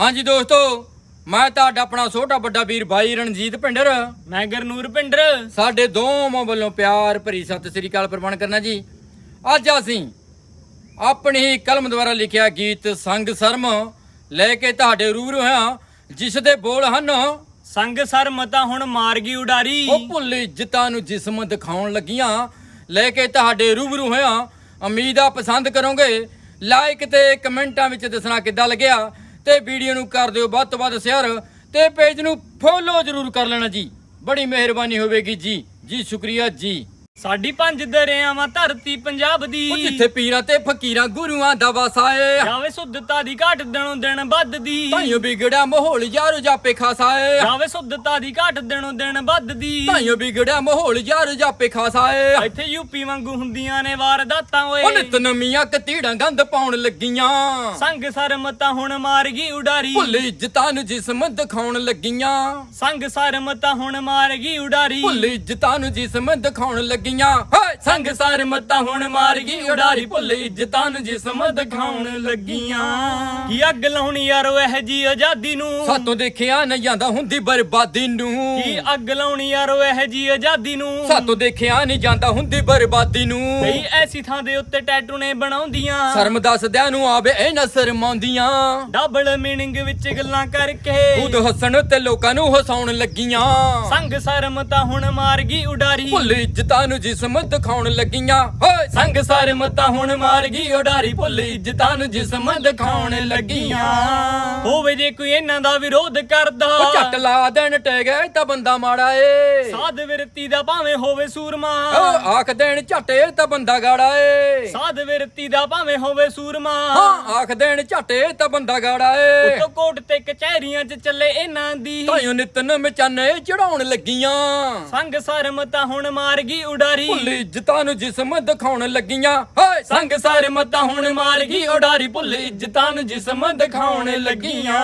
ਹਾਂਜੀ ਦੋਸਤੋ ਮੈਂ ਤੁਹਾਡਾ ਆਪਣਾ ਛੋਟਾ ਵੱਡਾ ਵੀਰ ਭਾਈ ਰਣਜੀਤ ਭਿੰਡਰ। ਮੈਂ ਗਰਨੂਰ ਪਿੰਡਰ ਸਾਡੇ ਦੋਵਾਂ ਵੱਲੋਂ ਪਿਆਰ ਭਰੀ ਸਤਿ ਸ੍ਰੀ ਅਕਾਲ ਪ੍ਰਵਾਨ ਕਰਨਾ ਜੀ। ਅੱਜ ਅਸੀਂ ਆਪਣੀ ਹੀ ਕਲਮ ਦੁਆਰਾ ਲਿਖਿਆ ਗੀਤ ਸੰਗ ਸਰਮ ਲੈ ਕੇ ਤੁਹਾਡੇ ਰੂਬਰੂ ਹਾਂ ਜਿਸ ਦੇ ਬੋਲ ਹਨ ਸੰਗ ਸਰ ਮਤਾ ਹੁਣ ਮਾਰ ਗਈ ਉਡਾਰੀ। ਉਹ ਭੁੱਲ ਇੱਜ਼ਤਾਂ ਨੂੰ ਜਿਸਮ ਦਿਖਾਉਣ ਲੱਗੀਆਂ ਲੈ ਕੇ ਤੁਹਾਡੇ ਰੂਬਰੂ ਹਾਂ। ਉਮੀਦ ਆ ਪਸੰਦ ਕਰੋਗੇ। ਲਾਈਕ ਤੇ ਕਮੈਂਟਾਂ ਵਿੱਚ ਦੱਸਣਾ ਕਿੱਦਾਂ ਲੱਗਿਆ? ਤੇ ਵੀਡੀਓ ਨੂੰ ਕਰ ਦਿਓ ਵੱਧ ਤੋਂ ਵੱਧ ਸ਼ੇਅਰ ਤੇ ਪੇਜ ਨੂੰ ਫੋਲੋ ਜ਼ਰੂਰ ਕਰ ਲੈਣਾ ਜੀ। ਬੜੀ ਮਿਹਰਬਾਨੀ ਹੋਵੇਗੀ ਜੀ। ਜੀ, ਸ਼ੁਕਰੀਆ ਜੀ। ਸਾਡੀ ਪੰਜ ਦਰਿਆਵਾਂ ਧਰਤੀ ਪੰਜਾਬ ਦੀ। ਉਹ ਜਿੱਥੇ ਪੀਰਾਂ ਤੇ ਫਕੀਰਾਂ ਗੁਰੂਆਂ ਦਾ ਵਸਾਏ ਜਾਵੇ ਸੁੱਧਤਾ ਦੀ ਘਾਟ ਦਿਨੋਂ ਦਿਨ ਵੱਧਦੀ। ਤਾਈਓ ਵਿਗੜਿਆ ਮਾਹੌਲ ਯਾਰ ਜਾਪੇ ਖਾਸਾਏ ਜਾਵੇ ਸੁੱਧਤਾ ਦੀ ਘਾਟ ਦਿਨੋਂ ਦਿਨ ਵੱਧਦੀ। ਤਾਈਓ ਵਿਗੜਿਆ ਮਾਹੌਲ ਯਾਰ ਜਾਪੇ ਖਾਸਾਏ ਇੱਥੇ ਯੂਪੀ ਵਾਂਗੂ ਹੁੰਦੀਆਂ ਨੇ ਵਾਰਦਾਤਾਂ ਉਹ ਓਏ ਨਿਤ ਨਵੀਆਂ ਕਤੀੜਾਂ ਗੰਦ ਪਾਉਣ ਲੱਗੀਆਂ। ਸੰਗ ਸਰ ਮਤਾ ਹੁਣ ਮਾਰ ਗਈ ਉਡਾਰੀ। ਭੁੱਲ ਇੱਜ਼ਤਾਂ ਨੂੰ ਜਿਸਮ ਦਿਖਾਉਣ ਲੱਗੀਆਂ। ਸੰਗ ਸਰ ਮਤਾ ਹੁਣ ਮਾਰ ਗਈ ਉਡਾਰੀ। ਭੁੱਲ ਇੱਜ਼ਤਾਂ ਨੂੰ ਜਿਸਮ ਦਿਖਾਉਣ ਲੱਗੀਆਂ। ਹਾਏ ਸੰਗ ਸਾਰ ਮੱਤਾ ਹੁਣ ਮਾਰ ਗਈ ਉਡਾਰੀ ਭੁੱਲ ਇੱਜ਼ਤਾਂ ਨੂੰ ਜਿਸਮ ਦਿਖਾਉਣ ਲੱਗੀਆਂ। ਕੀ ਅੱਗ ਲਾਉਣੀ ਯਾਰੋ ਇਹ ਜੀ ਆਜ਼ਾਦੀ ਨੂੰ? ਸਾਤੋਂ ਦੇਖਿਆ ਨਾ ਜਾਂਦਾ ਹੁੰਦੀ ਬਰਬਾਦੀ ਨੂੰ। ਕੀ ਅੱਗ ਲਾਉਣੀ ਯਾਰੋ ਇਹ ਜੀ ਆਜ਼ਾਦੀ ਨੂੰ? ਸਾਤੋਂ ਦੇਖਿਆ ਨਹੀਂ ਜਾਂਦਾ ਹੁੰਦੀ ਬਰਬਾਦੀ ਨੂੰ। ਕਈ ਐਸੀ ਥਾਂ ਦੇ ਉੱਤੇ ਟੈਟੂ ਨੇ ਬਣਾਉਂਦੀਆਂ। ਸ਼ਰਮ ਦੱਸਦਿਆਂ ਨੂੰ ਆਵੇ ਇਹ ਨਾ ਸ਼ਰਮਾਉਂਦੀਆਂ। ਡਬਲ ਮੀਨਿੰਗ ਵਿੱਚ ਗੱਲਾਂ ਕਰਕੇ। ਖੁਦ ਹੱਸਣ ਤੇ ਲੋਕਾਂ ਨੂੰ ਹਸਾਉਣ ਲੱਗੀਆਂ। ਸੰਗ ਸ਼ਰਮ ਤਾਂ ਹੁਣ ਮਾਰ ਗਈ ਉਡਾਰੀ। ਭੁੱਲ ਇੱਜ਼ਤਾਂ ਨੂੰ ਜਿਸਮ ਦਿਖਾਉਣ ਲੱਗੀਆਂ। ਹੋਏ ਸੰਗ ਸ਼ਰਮ ਤਾਂ ਹੁਣ ਮਾਰ ਗਈ ਉਡਾਰੀ ਭੁੱਲ ਇੱਜ਼ਤਾਂ ਨੂੰ ਜਿਸਮ ਦਿਖਾਉਣ ਲੱਗੀਆਂ। ਹੋਵੇ ਜੇ ਕੋਈ ਇਹਨਾਂ ਦਾ ਵਿਰੋਧ ਕਰਦਾ। ਉਹ ਝੱਟ ਲਾ ਦੇਣ ਟੈਗੇ ਤਾਂ ਬੰਦਾ ਮਾੜਾ ਏ। ਸਾਧ ਵਿਰਤੀ ਦਾ ਭਾਵੇਂ ਹੋਵੇ ਸੂਰਮਾ। ਆਖ ਦੇਣ ਝੱਟੇ ਤਾਂ ਬੰਦਾ ਗਾੜਾ ਏ। ਸਾਧ ਵਿਰਤੀ ਦਾ ਭਾਵੇਂ ਹੋਵੇ ਸੂਰਮਾ। ਹਾਂ ਆਖ ਦੇਣ ਝੱਟੇ ਤਾਂ ਬੰਦਾ ਗਾੜਾ ਏ। ਉੱਤੋਂ ਕੋਟ ਤੇ ਕਚਹਿਰੀਆਂ 'ਚ ਚੱਲੇ ਇਹਨਾਂ ਦੀ। ਤਾਈਓ ਨਿਤਨ ਮਚਾਨੇ ਚੜਾਉਣ ਲੱਗੀਆਂ। ਸੰਗ ਸ਼ਰਮ ਤਾਂ ਹੁਣ ਮਾਰ ਗਈ ਉਡਾਰੀ ਭੁੱਲ ਇੱਜ਼ਤਾਂ ਨੂੰ ਜਿਸਮ ਦਿਖਾਉਣ ਲੱਗੀਆਂ। ਸੰਗ ਸਾਰੇ ਮਤਾਂ ਹੁਣ ਮਾਰ ਗਈ ਉਡਾਰੀ ਭੁੱਲ ਇੱਜ਼ਤਾਂ ਨੂੰ ਜਿਸਮ ਦਿਖਾਉਣ ਲੱਗੀਆਂ।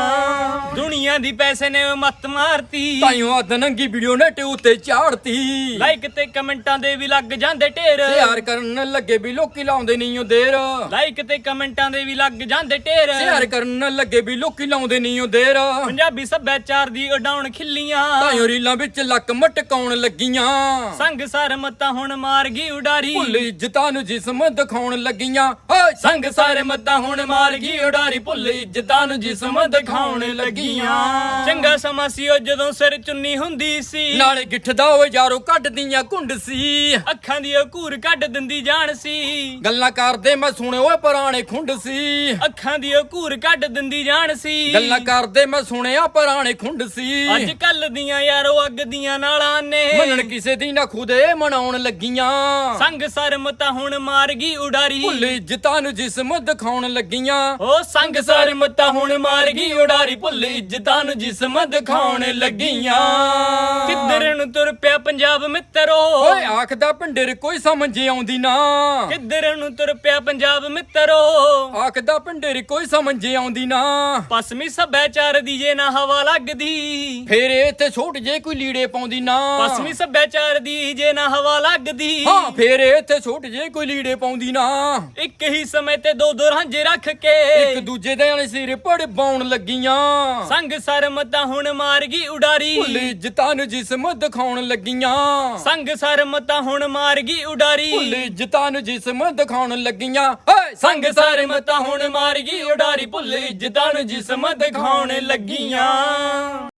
ਦੁਨੀਆ ਦੀ ਪੈਸੇ ਨੇ ਮੱਤ ਮਾਰਤੀ। ਤਾਈਓ ਆ ਨੰਗੀ ਵੀਡੀਓ ਨੈਟ ਉੱਤੇ ਚਾੜਤੀ ਲਾਈਕ ਤੇ ਕਮੈਂਟਾਂ ਦੇ ਵੀ ਲੱਗ ਜਾਂਦੇ ਢੇਰ। ਸ਼ੇਅਰ ਕਰਨ ਲੱਗੇ ਵੀ ਲੋਕੀ ਲਾਉਂਦੇ ਨਹੀਂ ਓ ਦੇਰ। ਲਾਈਕ ਤੇ ਕਮੈਂਟਾਂ ਦੇ ਵੀ ਲੱਗ ਜਾਂਦੇ ਢੇਰ। ਸ਼ੇਅਰ ਕਰਨ ਲੱਗੇ ਵੀ ਲੋਕੀ ਲਾਉਂਦੇ ਨਹੀਂ ਓ ਦੇਰ। ਪੰਜਾਬੀ ਸੱਭਿਆਚਾਰ ਦੀ ਉਡਾਉਣ ਖਿੱਲੀਆਂ। ਤਾਈਓ ਰੀਲਾਂ ਵਿੱਚ ਲੱਕ ਮਟਕਾਉਣ ਲੱਗੀਆਂ। ਸੰਗ ਸਰਮ ਤਾਂ ਹੁਣ ਮਾਰ ਗਈ ਉਡਾਰੀ ਭੁੱਲ ਇੱਜ਼ਤਾਂ ਨੂੰ ਜਿਸਮ ਦਿਖਾਉਣ ਲੱਗੀਆਂ। ਸੰਗ ਸਾਰੇ ਮਤਾਂ ਹੁਣ ਮਾਰ ਗਈ ਉਡਾਰੀ ਭੁੱਲ ਇੱਜ਼ਤਾਂ ਨੂੰ ਜਿਸਮ ਦਿਖਾਉਣ ਲੱਗੀਆਂ। ਚੰਗਾ ਸਮਾਂ ਸੀ ਉਹ ਜਦੋਂ ਸਿਰ ਚੁੰਨੀ ਹੁੰਦੀ ਸੀ। ਨਾਲੇ ਗਿੱਠਦਾ ਓਏ ਯਾਰੋ ਕੱਢਦੀਆਂ ਘੁੰਡ ਸੀ। ਅੱਖਾਂ ਦੀ ਉਹ ਘੂਰ ਕੱਢ ਦਿੰਦੀ ਜਾਣ ਸੀ। ਗੱਲਾਂ ਕਰਦੇ ਮੈਂ ਸੁਣੇ ਓਏ ਪੁਰਾਣੇ ਖੁੰਡ ਸੀ। ਅੱਖਾਂ ਦੀ ਉਹ ਘੂਰ ਕੱਢ ਦਿੰਦੀ ਜਾਣ ਸੀ। ਗੱਲਾਂ ਕਰਦੇ ਮੈਂ ਸੁਣਿਆ ਪੁਰਾਣੇ ਖੁੰਡ ਸੀ। ਅੱਜ ਕੱਲ ਦੀਆਂ ਯਾਰੋ ਅੱਗ ਦੀਆਂ ਨਾਲਾਂ ਨੇ। ਮੰਨਣ ਕਿਸੇ ਦੀ ਨਾ ਖੁਦੇ ਮਨਾਉਣ ਲੱਗੀਆਂ। ਸੰਗ ਸਰਮ ਤਾਂ ਹੁਣ ਮਾਰ ਗਈ ਉਡਾਰੀ। ਭੁੱਲ ਇੱਜ਼ਤਾਂ ਨੂੰ ਜਿਸਮ ਦਿਖਾਉਣ ਲੱਗੀਆਂ ਉਹ ਸੰਗ ਸੰਗ ਸਰਮ ਤਾਂ ਹੁਣ ਮਾਰ ਗਈ ਉਡਾਰੀ ਭੁੱਲ ਇੱਜ਼ਤਾਂ ਨੂੰ ਜਿਸਮ ਦਿਖਾਉਣ ਲੱਗੀਆਂ। ਕਿੱਧਰ ਨੂੰ ਤੁਰ ਪਿਆ ਪੰਜਾਬ ਮਿੱਤਰੋ? ਓਏ ਆਖਦਾ ਭੰਡਰ ਕੋਈ ਸਮਝ ਆਉਂਦੀ ਨਾ। ਕਿੱਧਰ ਨੂੰ ਤੁਰ ਪਿਆ ਪੰਜਾਬ ਮਿੱਤਰੋ? ਆਖਦਾ ਭੰਡਰ ਕੋਈ ਸਮਝ ਆਉਂਦੀ ਨਾ। ਪਸਮੀ ਸੱਭਿਆਚਾਰ ਦੀ ਜੇ ਨਾ ਹਵਾ ਲੱਗਦੀ। ਫੇਰ ਇੱਥੇ ਛੋਟ ਜੇ ਕੋਈ ਲੀੜੇ ਪਾਉਂਦੀ ਨਾ। ਪਸਮੀ ਸੱਭਿਆਚਾਰ ਦੀ ਜੇ ਨਾ ਹਵਾ ਲੱਗਦੀ। ਹਾਂ ਫੇਰ ਇੱਥੇ ਛੋਟ ਜੇ ਕੋਈ ਲੀੜੇ ਪਾਉਂਦੀ ਨਾ। ਇੱਕ ਹੀ ਸਮੇਂ ਤੇ ਦੋ ਦੋ ਰਾਂਝੇ ਰੱਖ ਕੇ ਇੱਕ ਦੂਜੇ ਦੇ ਨਾਲ ਸਿਰ ਪੜ ਬਾਉਣ ਲੱਗੀਆਂ। ਸੰਗ ਸਰਮ ਤਾਂ ਹੁਣ ਮਾਰ ਗਈ ਉਡਾਰੀ। ਭੁੱਲ ਇੱਜ਼ਤਾਂ ਨੂੰ ਜਿਸਮ ਦਿਖਾਉਣ ਲੱਗੀਆਂ। ਸੰਗ ਸਰਮ ਤਾਂ ਹੁਣ ਮਾਰ ਗਈ ਉਡਾਰੀ। ਭੁੱਲ ਇੱਜ਼ਤਾਂ ਨੂੰ ਜਿਸਮ ਦਿਖਾਉਣ ਲੱਗੀਆਂ। ਹਾਏ ਸੰਗ ਸਾਰੇ ਮਤਾਂ ਹੁਣ ਮਾਰ ਗਈ ਉਡਾਰੀ। ਭੁੱਲ ਇੱਜ਼ਤਾਂ ਨੂੰ ਜਿਸਮ ਦਿਖਾਉਣ ਲੱਗੀਆਂ।